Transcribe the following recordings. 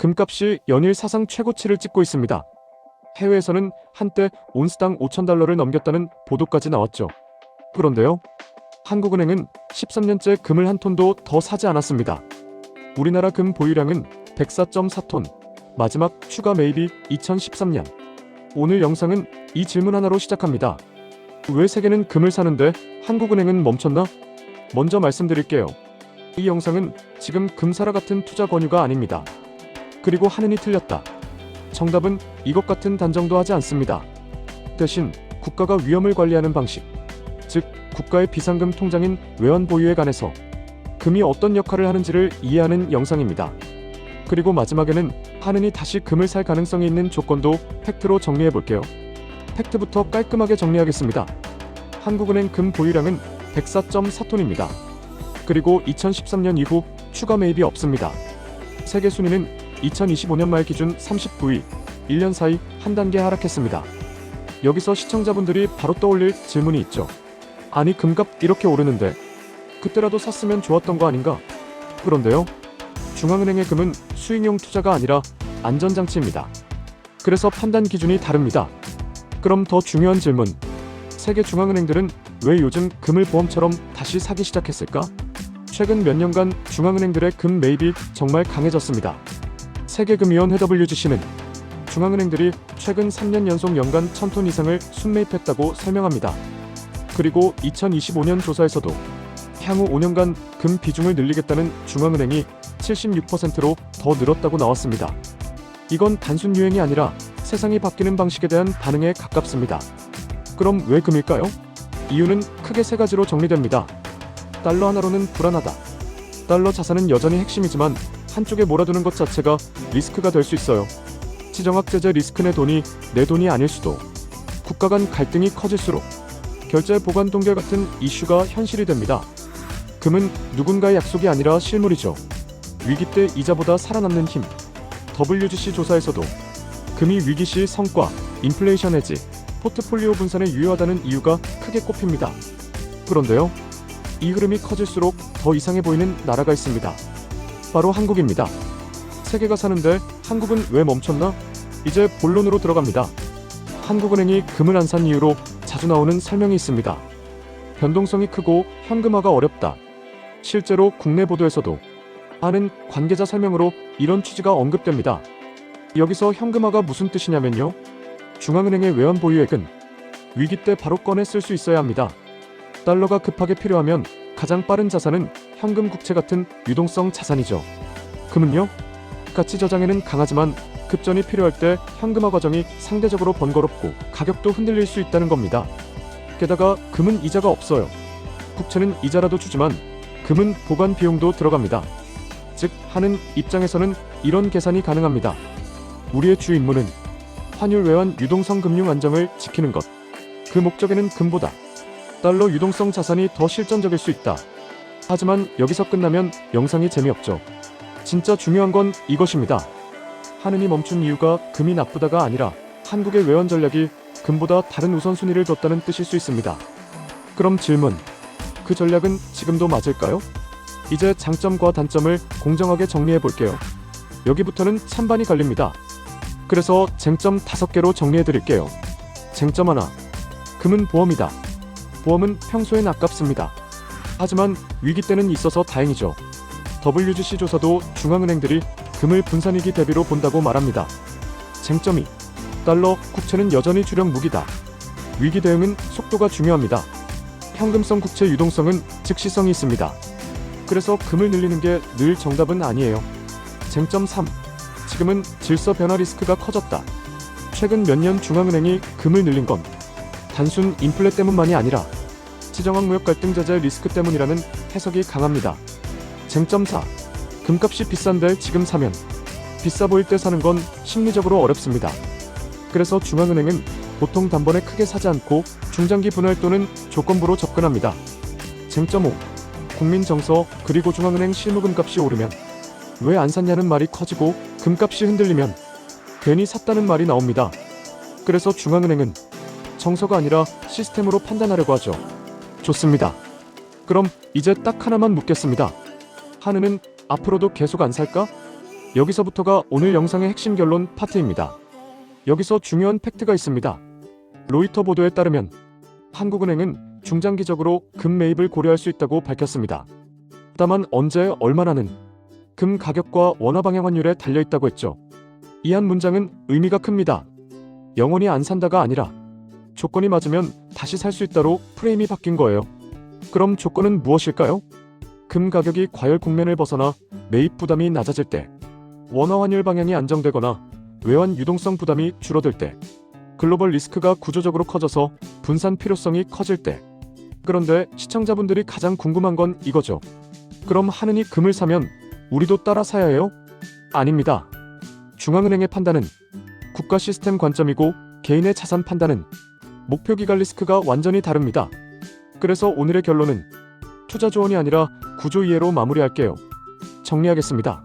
금값이 연일 사상 최고치를 찍고 있습니다. 해외에서는 한때 온스당 5,000달러를 넘겼다는 보도까지 나왔죠. 그런데요. 한국은행은 13년째 금을 한 톤도 더 사지 않았습니다. 우리나라 금 보유량은 104.4톤, 마지막 추가 매입이 2013년. 오늘 영상은 이 질문 하나로 시작합니다. 왜 세계는 금을 사는데 한국은행은 멈췄나? 먼저 말씀드릴게요. 이 영상은 지금 금 사라 같은 투자 권유가 아닙니다. 그리고 하느니 틀렸다. 정답은 이것 같은 단정도 하지 않습니다. 대신 국가가 위험을 관리하는 방식, 즉 국가의 비상금 통장인 외환 보유에 관해서 금이 어떤 역할을 하는지를 이해하는 영상입니다. 그리고 마지막에는 하느니 다시 금을 살 가능성이 있는 조건도 팩트로 정리해 볼게요. 팩트부터 깔끔하게 정리하겠습니다. 한국은행 금 보유량은 104.4톤입니다. 그리고 2013년 이후 추가 매입이 없습니다. 세계 순위는 2025년 말 기준 39위, 1년 사이 한 단계 하락했습니다. 여기서 시청자분들이 바로 떠올릴 질문이 있죠. 아니 금값 이렇게 오르는데 그때라도 샀으면 좋았던 거 아닌가? 그런데요. 중앙은행의 금은 수익용 투자가 아니라 안전장치입니다. 그래서 판단 기준이 다릅니다. 그럼 더 중요한 질문. 세계 중앙은행들은 왜 요즘 금을 보험처럼 다시 사기 시작했을까? 최근 몇 년간 중앙은행들의 금 매입이 정말 강해졌습니다. 세계금위원 WGC는 중앙은행들이 최근 3년 연속 연간 1000톤 이상을 순매입했다고 설명합니다. 그리고 2025년 조사에서도 향후 5년간 금 비중을 늘리겠다는 중앙은행이 76%로 더 늘었다고 나왔습니다. 이건 단순 유행이 아니라 세상이 바뀌는 방식에 대한 반응에 가깝습니다. 그럼 왜 금일까요? 이유는 크게 세 가지로 정리됩니다. 달러 하나로는 불안하다. 달러 자산은 여전히 핵심이지만 한쪽에 몰아두는 것 자체가 리스크가 될 수 있어요. 지정학 제재 리스크 내 돈이 내 돈이 아닐 수도. 국가 간 갈등이 커질수록 결제 보관 동결 같은 이슈가 현실이 됩니다. 금은 누군가의 약속이 아니라 실물이죠. 위기 때 이자보다 살아남는 힘. WGC 조사에서도 금이 위기 시 성과, 인플레이션 해지, 포트폴리오 분산에 유효하다는 이유가 크게 꼽힙니다. 그런데요. 이 흐름이 커질수록 더 이상해 보이는 나라가 있습니다. 바로 한국입니다. 세계가 사는데 한국은 왜 멈췄나? 이제 본론으로 들어갑니다. 한국은행이 금을 안 산 이유로 자주 나오는 설명이 있습니다. 변동성이 크고 현금화가 어렵다. 실제로 국내 보도에서도 하는 관계자 설명으로 이런 취지가 언급됩니다. 여기서 현금화가 무슨 뜻이냐면요. 중앙은행의 외환 보유액은 위기 때 바로 꺼내 쓸 수 있어야 합니다. 달러가 급하게 필요하면 가장 빠른 자산은 현금 국채 같은 유동성 자산이죠. 금은요? 가치 저장에는 강하지만 급전이 필요할 때 현금화 과정이 상대적으로 번거롭고 가격도 흔들릴 수 있다는 겁니다. 게다가 금은 이자가 없어요. 국채는 이자라도 주지만 금은 보관 비용도 들어갑니다. 즉 하는 입장에서는 이런 계산이 가능합니다. 우리의 주 임무는 환율 외환 유동성 금융 안정을 지키는 것. 그 목적에는 금보다 달러 유동성 자산이 더 실전적일 수 있다. 하지만 여기서 끝나면 영상이 재미없죠. 진짜 중요한 건 이것입니다. 하느니 멈춘 이유가 금이 나쁘다가 아니라 한국의 외환 전략이 금보다 다른 우선순위를 뒀다는 뜻일 수 있습니다. 그럼 질문. 그 전략은 지금도 맞을까요? 이제 장점과 단점을 공정하게 정리해 볼게요. 여기부터는 찬반이 갈립니다. 그래서 쟁점 5개로 정리해 드릴게요. 쟁점 하나. 금은 보험이다. 보험은 평소엔 아깝습니다. 하지만 위기 때는 있어서 다행이죠. WGC 조사도 중앙은행들이 금을 분산위기 대비로 본다고 말합니다. 쟁점 2. 달러, 국채는 여전히 주력 무기다. 위기 대응은 속도가 중요합니다. 현금성 국채 유동성은 즉시성이 있습니다. 그래서 금을 늘리는 게 늘 정답은 아니에요. 쟁점 3. 지금은 질서 변화 리스크가 커졌다. 최근 몇 년 중앙은행이 금을 늘린 건 단순 인플레 때문만이 아니라 지 정학 무역 갈등 제재 리스크 때문이라는 해석이 강합니다. 쟁점 4. 금값이 비싼데 지금 사면 비싸 보일 때 사는 건 심리적으로 어렵습니다. 그래서 중앙은행은 보통 단번에 크게 사지 않고 중장기 분할 또는 조건부로 접근합니다. 쟁점 5. 국민 정서 그리고 중앙은행 실무 금 값이 오르면 왜 안 샀냐는 말이 커지고 금값이 흔들리면 괜히 샀다는 말이 나옵니다. 그래서 중앙은행은 정서가 아니라 시스템으로 판단하려고 하죠. 좋습니다. 그럼 이제 딱 하나만 묻겠습니다. 한은은 앞으로도 계속 안 살까? 여기서부터가 오늘 영상의 핵심 결론 파트입니다. 여기서 중요한 팩트가 있습니다. 로이터 보도에 따르면 한국은행은 중장기적으로 금 매입을 고려할 수 있다고 밝혔습니다. 다만 언제 얼마나는 금 가격과 원화 방향 환율에 달려 있다고 했죠. 이 한 문장은 의미가 큽니다. 영원히 안 산다가 아니라 조건이 맞으면 다시 살 수 있다로 프레임이 바뀐 거예요. 그럼 조건은 무엇일까요? 금 가격이 과열 국면을 벗어나 매입 부담이 낮아질 때, 원화 환율 방향이 안정되거나 외환 유동성 부담이 줄어들 때, 글로벌 리스크가 구조적으로 커져서 분산 필요성이 커질 때. 그런데 시청자분들이 가장 궁금한 건 이거죠. 그럼 하느니 금을 사면 우리도 따라 사야 해요? 아닙니다. 중앙은행의 판단은 국가 시스템 관점이고 개인의 자산 판단은 목표 기간 리스크가 완전히 다릅니다. 그래서 오늘의 결론은 투자 조언이 아니라 구조 이해로 마무리할게요. 정리하겠습니다.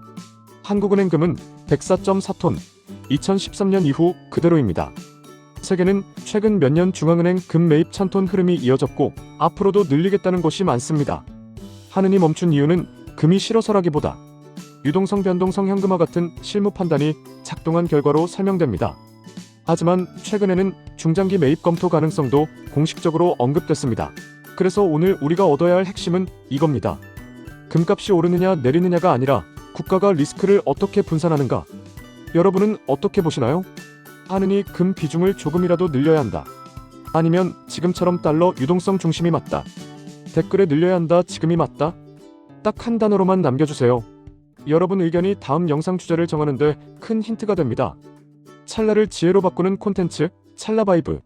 한국은행 금은 104.4톤, 2013년 이후 그대로입니다. 세계는 최근 몇 년 중앙은행 금 매입 1000톤 흐름이 이어졌고 앞으로도 늘리겠다는 곳이 많습니다. 하느니 멈춘 이유는 금이 실어서라기보다 유동성 변동성 현금화 같은 실무 판단이 작동한 결과로 설명됩니다. 하지만 최근에는 중장기 매입 검토 가능성도 공식적으로 언급됐습니다. 그래서 오늘 우리가 얻어야 할 핵심은 이겁니다. 금값이 오르느냐 내리느냐가 아니라 국가가 리스크를 어떻게 분산하는가. 여러분은 어떻게 보시나요? 하느니 금 비중을 조금이라도 늘려야 한다. 아니면 지금처럼 달러 유동성 중심이 맞다. 댓글에 늘려야 한다. 지금이 맞다. 딱 한 단어로만 남겨주세요. 여러분 의견이 다음 영상 주제를 정하는데 큰 힌트가 됩니다. 찰나를 지혜로 바꾸는 콘텐츠 찰나바이브